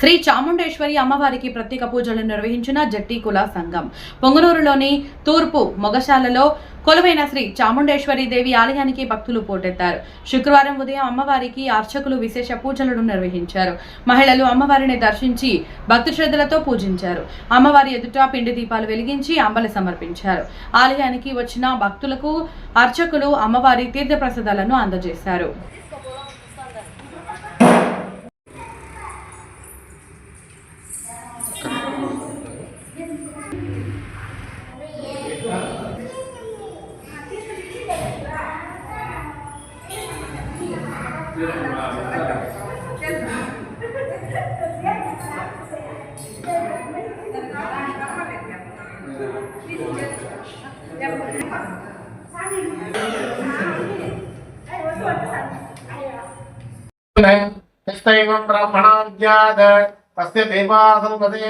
శ్రీ చాముండేశ్వరి అమ్మవారికి ప్రత్యేక పూజలు నిర్వహించిన జట్టి కుల సంఘం. పొంగనూరులోని తూర్పు మొగశాలలో కొలువైన శ్రీ చాముండేశ్వరి దేవి ఆలయానికి భక్తులు పోటెత్తారు. శుక్రవారం ఉదయం అమ్మవారికి అర్చకులు విశేష పూజలను నిర్వహించారు. మహిళలు అమ్మవారిని దర్శించి భక్తి శ్రద్ధలతో పూజించారు. అమ్మవారి ఎదుట పిండి దీపాలు వెలిగించి అంబలి సమర్పించారు. ఆలయానికి వచ్చిన భక్తులకు అర్చకులు అమ్మవారి తీర్థప్రసాదాలను అందజేశారు. यस्तैवं ब्राह्मणाद्यात् तस्य देवासंपदे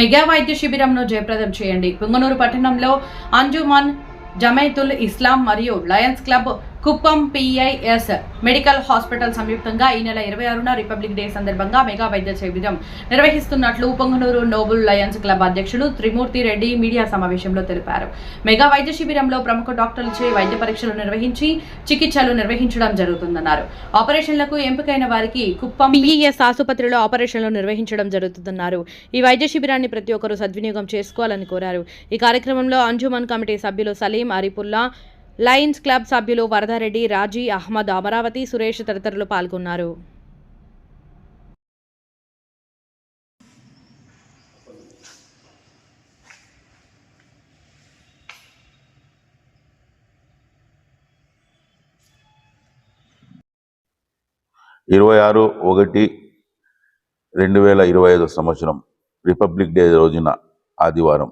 Mega వైద్య శిబిరంను జయప్రదం చేయండి. పుంగనూరు పట్టణంలో అంజుమాన్ జమైతుల్ ఇస్లాం మరియు Lions Club Kuppam PES medical hospital సంయుక్తంగా ఈ నెల ఇరవై ఆరున రిపబ్లిక్ డే సందర్భంగా మెగా వైద్య శిబిరం నిర్వహిస్తున్నట్లు పొంగనూరు నోబుల్ లయన్స్ క్లబ్ అధ్యక్షులు త్రిమూర్తి రెడ్డి మీడియా సమావేశంలో తెలిపారు. మెగా వైద్య శిబిరంలో ప్రముఖ డాక్టర్లచే వైద్య పరీక్షలు నిర్వహించి చికిత్సలు నిర్వహించడం జరుగుతుందన్నారు. ఆపరేషన్లకు ఎంపికైన వారికి కుప్పం పిఈఎస్ ఆసుపత్రిలో ఆపరేషన్లు నిర్వహించడం జరుగుతుందన్నారు. ఈ వైద్య శిబిరాన్ని ప్రతి ఒక్కరూ సద్వినియోగం చేసుకోవాలని కోరారు. ఈ కార్యక్రమంలో అంజుమన్ కమిటీ సభ్యులు సలీం అరిపుల్లా లయన్స్ క్లబ్ సభ్యులు వరదారెడ్డి రాజీ అహ్మద్ అమరావతి సురేష్ తదితరులు పాల్గొన్నారు. ఇరవై ఆరు ఒకటి రెండు వేల ఇరవై ఐదు సంవత్సరం రిపబ్లిక్ డే రోజున ఆదివారం.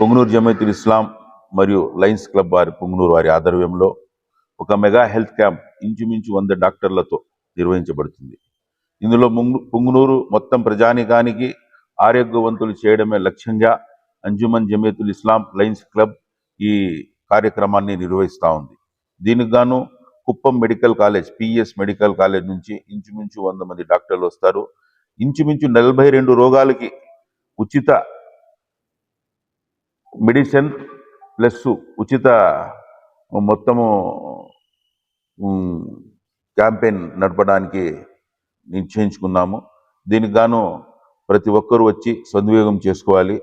పొంగునూరు జమైతుల్ ఇస్లాం మరియు లయన్స్ క్లబ్ వారి పుంగునూరు వారి ఆధ్వర్యంలో ఒక మెగా హెల్త్ క్యాంప్ ఇంచుమించు వంద డాక్టర్లతో నిర్వహించబడుతుంది. ఇందులో పుంగునూరు మొత్తం ప్రజానికానికి ఆరోగ్యవంతులు చేయడమే లక్ష్యంగా అంజుమన్ జమేతుల్ ఇస్లాం లయన్స్ క్లబ్ ఈ కార్యక్రమాన్ని నిర్వహిస్తూ ఉంది. దీనికి గాను Kuppam medical college PES medical college నుంచి ఇంచుమించు వంద మంది డాక్టర్లు వస్తారు. ఇంచుమించు నలభై రెండు రోగాలకి ఉచిత మెడిసిన్ ప్లస్ ఉచిత మొత్తము క్యాంపెయిన్ నడపడానికి నిశ్చయించుకున్నాము. దీనికి గాను ప్రతి ఒక్కరూ వచ్చి సద్వినియోగం చేసుకోవాలి.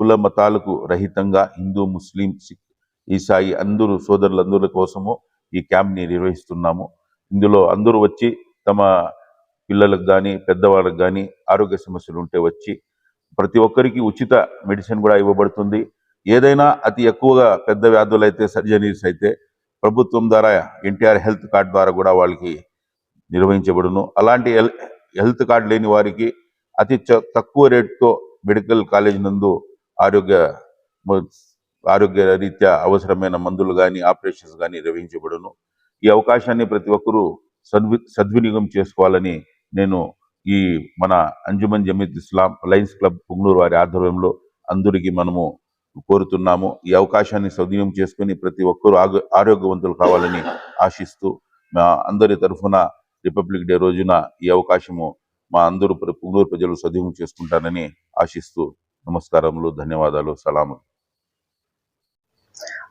కుల మతాలకు రహితంగా హిందూ ముస్లిం సిక్ ఈసాయి అందరూ సోదరులందరి కోసము ఈ క్యాంప్ని నిర్వహిస్తున్నాము. ఇందులో అందరూ వచ్చి తమ పిల్లలకు కానీ పెద్దవాళ్ళకి కానీ ఆరోగ్య సమస్యలు ఉంటే వచ్చి ప్రతి ఒక్కరికి ఉచిత మెడిసిన్ కూడా ఇవ్వబడుతుంది. ఏదైనా అతి ఎక్కువగా పెద్ద వ్యాధులు అయితే సర్జరీస్ అయితే ప్రభుత్వం ద్వారా ఎన్టీఆర్ హెల్త్ కార్డ్ ద్వారా కూడా వాళ్ళకి నిర్వహించబడును. అలాంటి హెల్త్ కార్డు లేని వారికి అతి చ- తక్కువ రేటుతో మెడికల్ కాలేజ్ నందు ఆరోగ్య ఆరోగ్య రీత్యా అవసరమైన మందులు కానీ ఆపరేషన్స్ కానీ నిర్వహించబడును. ఈ అవకాశాన్ని ప్రతి ఒక్కరూ సద్వి సద్వినియోగం చేసుకోవాలని నేను ఈ మన అంజుమన్ జమీత్ ఇస్లాం లయన్స్ క్లబ్ పుంగనూరు వారి ఆధ్వర్యంలో అందరికీ మనము కోరుతున్నాము. ఈ అవకాశాన్ని సద్వినియోగం చేసుకుని ప్రతి ఒక్కరూ ఆగ- ఆరోగ్యవంతులు కావాలని ఆశిస్తూ మా అందరి తరఫున రిపబ్లిక్ డే రోజున ఈ అవకాశము మా అందరూ ప్ర- ప్రజలు సద్వినియోగం చేసుకుంటారని ఆశిస్తూ నమస్కారములు ధన్యవాదాలు సలాము.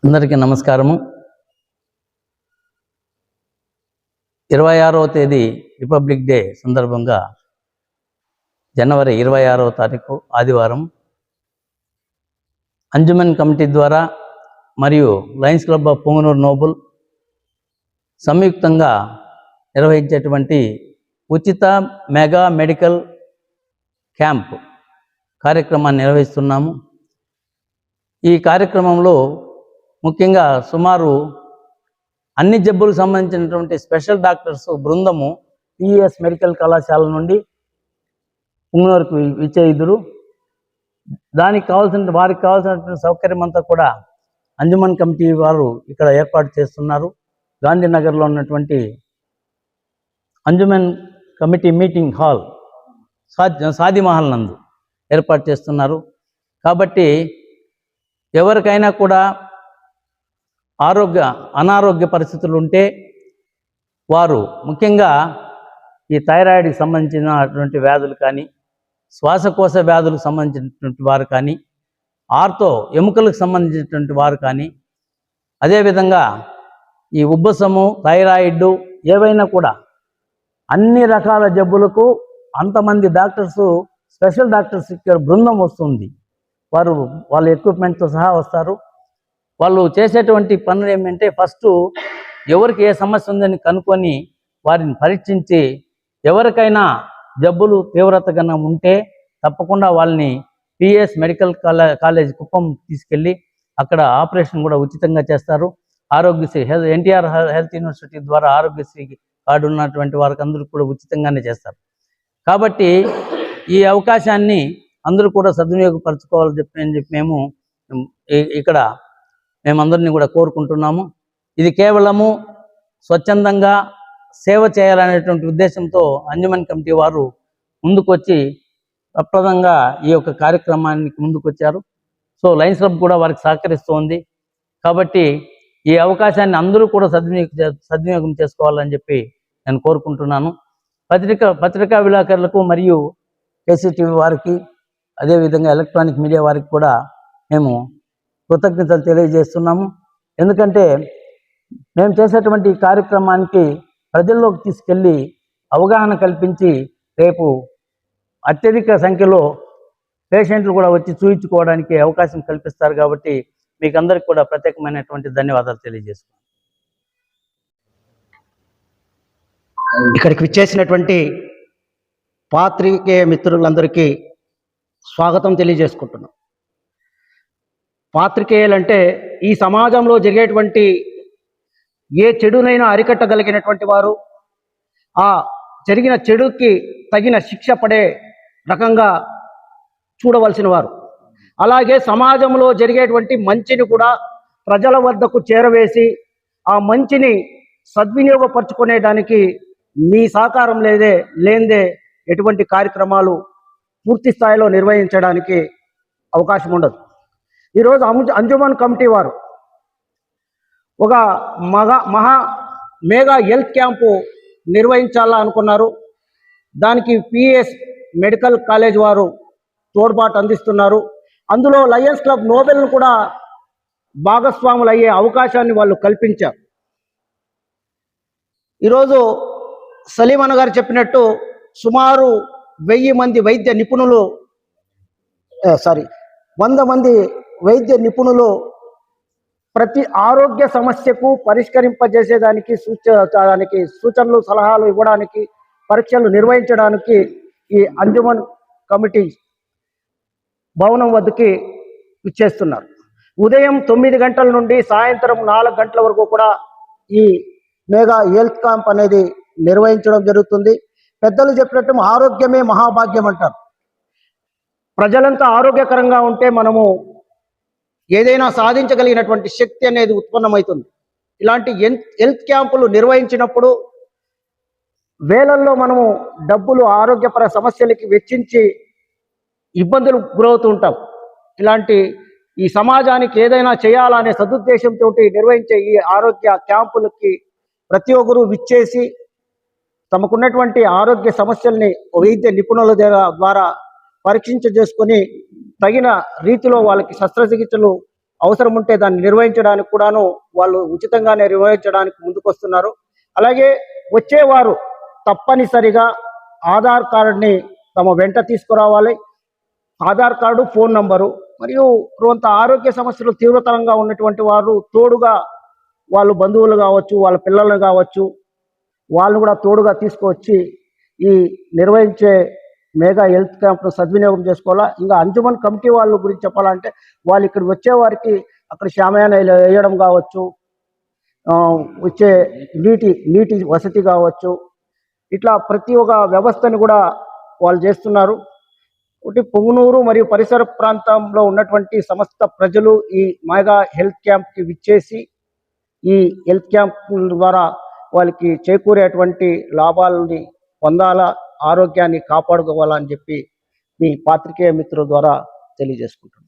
అందరికీ నమస్కారము. ఇరవై ఆరవ తేదీ రిపబ్లిక్ డే సందర్భంగా జనవరి ఇరవై ఆరవ తారీఖు ఆదివారం అంజుమన్ కమిటీ ద్వారా మరియు Lions Club of Punganur noble సంయుక్తంగా నిర్వహించేటువంటి ఉచిత మెగా మెడికల్ క్యాంప్ కార్యక్రమాన్ని నిర్వహిస్తున్నాము. ఈ కార్యక్రమంలో ముఖ్యంగా సుమారు అన్ని జబ్బులకు సంబంధించినటువంటి స్పెషల్ డాక్టర్స్ బృందము పిఎస్ మెడికల్ కళాశాల నుండి పుంగనూరుకు విచ్చేయుదురు. దానికి కావాల్సిన వారికి కావాల్సినటువంటి సౌకర్యం అంతా కూడా అంజుమన్ కమిటీ వారు ఇక్కడ ఏర్పాటు చేస్తున్నారు. గాంధీనగర్లో ఉన్నటువంటి Anjuman committee meeting hall Saad Saadi Mahal నందు ఏర్పాటు చేస్తున్నారు. కాబట్టి ఎవరికైనా కూడా ఆరోగ్య అనారోగ్య పరిస్థితులు ఉంటే వారు ముఖ్యంగా ఈ థైరాయిడ్కి సంబంధించినటువంటి వ్యాధులు కానీ శ్వాసకోశ వ్యాధులకు సంబంధించినటువంటి వారు కానీ ఆర్తో ఎముకలకు సంబంధించినటువంటి వారు కానీ అదేవిధంగా ఈ ఉబ్బసము థైరాయిడ్ ఏవైనా కూడా అన్ని రకాల జబ్బులకు అంతమంది డాక్టర్స్ స్పెషల్ డాక్టర్స్ ఇక్కడ బృందం వస్తుంది. వారు వాళ్ళ ఎక్విప్మెంట్తో సహా వస్తారు. వాళ్ళు చేసేటువంటి పనులు ఏమంటే ఫస్ట్ ఎవరికి ఏ సమస్య ఉందని కనుక్కొని వారిని పరీక్షించి ఎవరికైనా జబ్బులు తీవ్రత కన్నా ఉంటే తప్పకుండా వాళ్ళని పిఎస్ మెడికల్ కాలే కాలేజ్ కుప్పం తీసుకెళ్ళి అక్కడ ఆపరేషన్ కూడా ఉచితంగా చేస్తారు. Aarogyasri health NTR health university ద్వారా ఆరోగ్యశ్రీ కార్డు ఉన్నటువంటి వారికి అందరికీ కూడా ఉచితంగానే చేస్తారు. కాబట్టి ఈ అవకాశాన్ని అందరూ కూడా సద్వినియోగపరచుకోవాలని చెప్పి అని చెప్పి మేము ఇక్కడ మేమందరినీ కూడా కోరుకుంటున్నాము. ఇది కేవలము స్వచ్ఛందంగా సేవ చేయాలనేటువంటి ఉద్దేశంతో అంజుమన్ కమిటీ వారు ముందుకొచ్చి ప్రప్రదంగా ఈ యొక్క కార్యక్రమానికి ముందుకొచ్చారు. సో లయన్స్ క్లబ్ కూడా వారికి సహకరిస్తోంది. కాబట్టి ఈ అవకాశాన్ని అందరూ కూడా సద్వినియోగం చే- సద్వినియోగం చేసుకోవాలని చెప్పి నేను కోరుకుంటున్నాను. పత్రిక పత్రికా విలేకరులకు మరియు కేసీటీవీ వారికి అదేవిధంగా ఎలక్ట్రానిక్ మీడియా వారికి కూడా మేము కృతజ్ఞతలు తెలియజేస్తున్నాము. ఎందుకంటే మేము చేసేటువంటి ఈ కార్యక్రమానికి ప్రజల్లోకి తీసుకెళ్ళి అవగాహన కల్పించి రేపు అత్యధిక సంఖ్యలో పేషెంట్లు కూడా వచ్చి చూయించుకోవడానికి అవకాశం కల్పిస్తారు కాబట్టి మీకు అందరికి కూడా ప్రత్యేకమైనటువంటి ధన్యవాదాలు తెలియజేస్తున్నాను. ఇక్కడికి విచ్చేసినటువంటి పాత్రికేయ మిత్రులందరికీ స్వాగతం తెలియజేసుకుంటున్నాం. పాత్రికేయులంటే ఈ సమాజంలో జరిగేటువంటి ఏ చెడునైనా అరికట్టగలిగినటువంటి వారు ఆ జరిగిన చెడుకి తగిన శిక్ష పడే రకంగా చూడవలసిన వారు. అలాగే సమాజంలో జరిగేటువంటి మంచిని కూడా ప్రజల వద్దకు చేరవేసి ఆ మంచిని సద్వినియోగపరచుకునేదానికి మీ సహకారం లేదే లేందే ఎటువంటి కార్యక్రమాలు పూర్తి స్థాయిలో నిర్వహించడానికి అవకాశం ఉండదు. ఈరోజు అంజు అంజుమన్ కమిటీ వారు ఒక మగ మహా మేఘా హెల్త్ క్యాంపు నిర్వహించాలా అనుకున్నారు. దానికి పిఎస్ మెడికల్ కాలేజ్ వారు తోడ్పాటు అందిస్తున్నారు. అందులో లయన్స్ క్లబ్ నోబెల్ను కూడా భాగస్వాములు అయ్యే అవకాశాన్ని వాళ్ళు కల్పించారు. ఈరోజు సలీమన్ గారు చెప్పినట్టు సుమారు వెయ్యి మంది వైద్య నిపుణులు సారీ వంద మంది వైద్య నిపుణులు ప్రతి ఆరోగ్య సమస్యకు పరిష్కరింపజేసేదానికి సూచ దానికి సూచనలు సలహాలు ఇవ్వడానికి పరీక్షలు నిర్వహించడానికి ఈ అంజుమన్ కమిటీ భవనం వద్దకి ఇచ్చేస్తున్నారు ఉదయం తొమ్మిది గంటల నుండి సాయంత్రం నాలుగు గంటల వరకు కూడా ఈ మెగా హెల్త్ క్యాంప్ అనేది నిర్వహించడం జరుగుతుంది. పెద్దలు చెప్పినట్టు ఆరోగ్యమే మహాభాగ్యం అంటారు. ప్రజలంతా ఆరోగ్యకరంగా ఉంటే మనము ఏదైనా సాధించగలిగినటువంటి శక్తి అనేది ఉత్పన్నమవుతుంది. ఇలాంటి హెల్త్ హెల్త్ క్యాంపులు నిర్వహించినప్పుడు వేలల్లో మనము డబ్బులు ఆరోగ్యపర సమస్యలకి వెచ్చించి ఇబ్బందులు గురవుతూ ఉంటాం. ఇలాంటి ఈ సమాజానికి ఏదైనా చేయాలనే సదుద్దేశంతో నిర్వహించే ఈ ఆరోగ్య క్యాంపులకి ప్రతి ఒక్కరూ విచ్చేసి తమకున్నటువంటి ఆరోగ్య సమస్యల్ని వైద్య నిపుణుల ద్వారా పరీక్షించ చేసుకొని తగిన రీతిలో వాళ్ళకి శస్త్రచికిత్సలు అవసరం ఉంటే దాన్ని నిర్వహించడానికి కూడాను వాళ్ళు ఉచితంగానే నిర్వహించడానికి ముందుకొస్తున్నారు. అలాగే వచ్చేవారు తప్పనిసరిగా ఆధార్ కార్డుని తమ వెంట తీసుకురావాలి. ఆధార్ కార్డు ఫోన్ నంబరు మరియు కొంత ఆరోగ్య సమస్యలు తీవ్రతరంగా ఉన్నటువంటి వారు తోడుగా వాళ్ళు బంధువులు కావచ్చు వాళ్ళ పిల్లలు కావచ్చు వాళ్ళు కూడా తోడుగా తీసుకువచ్చి ఈ నిర్వహించే మెగా హెల్త్ క్యాంప్ను సద్వినియోగం చేసుకోవాలా? ఇంకా అంజుమన్ కమిటీ వాళ్ళ గురించి చెప్పాలంటే వాళ్ళు ఇక్కడ వచ్చేవారికి అక్కడ శామయాన వేయడం కావచ్చు వచ్చే నీటి నీటి వసతి కావచ్చు. ఇట్లా ప్రతి ఒక్క వ్యవస్థను కూడా వాళ్ళు చేస్తున్నారు. ఒకటి పొంగునూరు మరియు పరిసర ప్రాంతంలో ఉన్నటువంటి సమస్త ప్రజలు ఈ మెగా హెల్త్ క్యాంప్కి విచ్చేసి ఈ హెల్త్ క్యాంప్ ద్వారా వాళ్ళకి చేకూరేటువంటి లాభాలని పొందాలా? ఆరోగ్యాన్ని కాపాడుకోవాలని చెప్పి మీ పాత్రికేయ మిత్రుల ద్వారా తెలియజేసుకుంటున్నాను.